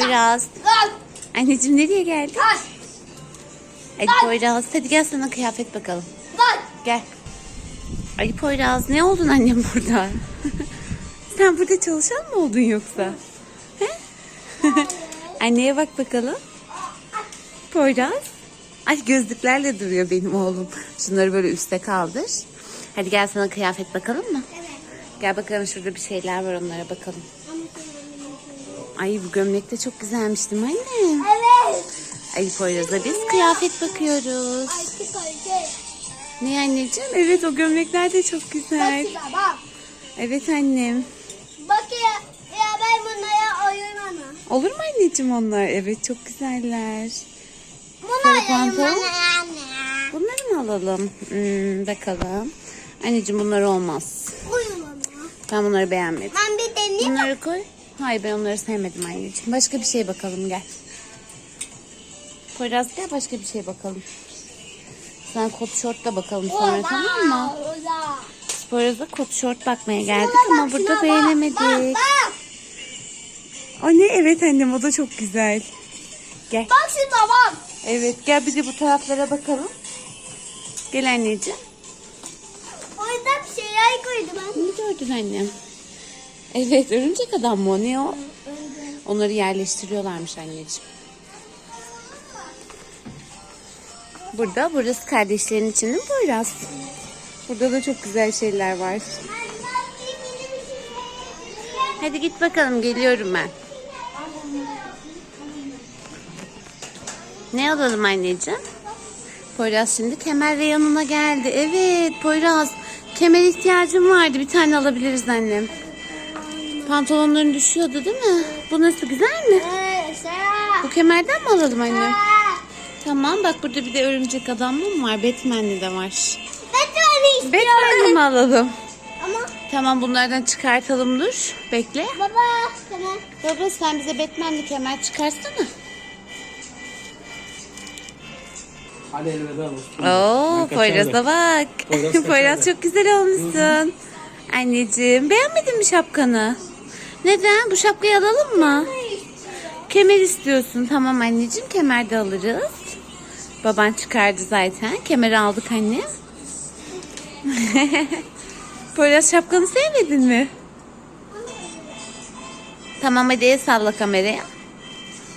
Poyraz. Anneciğim nereye geldin? Hadi Poyraz hadi gel sana kıyafet bakalım. Gel. Ay Poyraz ne oldun annem burada? Sen burada çalışan mı oldun yoksa? Anneye bak bakalım. Poyraz. Ay gözlüklerle duruyor benim oğlum. Şunları böyle üste kaldır. Hadi gel sana kıyafet bakalım mı? Evet. Gel bakalım şurada bir şeyler var onlara bakalım. Ay bu gömlek de çok güzelmiş değil mi anne? Evet. Ay Poyraz'a biz kıyafet bakıyoruz. Ne anneciğim? Evet o gömlekler de çok güzel. Bak baba. Evet annem. Bak ya. Ya ben bunlara oyun ana. Olur mu anneciğim onlar? Evet çok güzeller. Bunlar Sarı pantolon. Bunları mı alalım? Hmm, bakalım. Anneciğim bunlar olmaz. Ana. Ben bunları beğenmedim. Ben bir deneyeyim. Bunları koy. Hayır ben onları sevmedim anneciğim. Başka bir şey bakalım gel. Poyraz gel başka bir şey bakalım. Sen kot şortla bakalım sonra tamam mı? Poyraz'a kot şort bakmaya geldik Şuna ama bak, burada bak, beğenemedik. Bak bak. O ne? Evet annem o da çok güzel. Gel. Bak şuna bak. Evet gel bir de bu taraflara bakalım. Gel anneciğim. Orada bir şeyler koydu ben. Ne gördün annem? Evet örümcek adam mı? Ne o? Onları yerleştiriyorlarmış anneciğim. Burada, burası kardeşlerin için mi Poyraz? Burada da çok güzel şeyler var. Hadi git bakalım geliyorum ben. Ne alalım anneciğim? Poyraz şimdi kemer reyonuna geldi. Evet Poyraz kemer ihtiyacım vardı. Bir tane alabiliriz annem. Pantolonların düşüyordu değil mi? Bu nasıl güzel mi? Bu kemerden mi alalım? Sera. Tamam bak burada bir de örümcek adamlı mı var? Batman'li de var. De istiyorum. Batman'li mi alalım? Ama Tamam bunlardan çıkartalım dur. Bekle. baba tamam. Baba sen bize Batman'li kemer çıkarsana. Hadi elveda dostum. Oo Poyraz'a da. bak. Poyraz Poyraz çok güzel olmuşsun. Anneciğim beğenmedin mi şapkanı? Neden? Bu şapkayı alalım mı? Kemer istiyorsun. Tamam anneciğim kemer de alırız. Baban çıkardı zaten. Kemeri aldık anne. Poyraz şapkanı sevmedin mi? Tamam hadi el salla kameraya.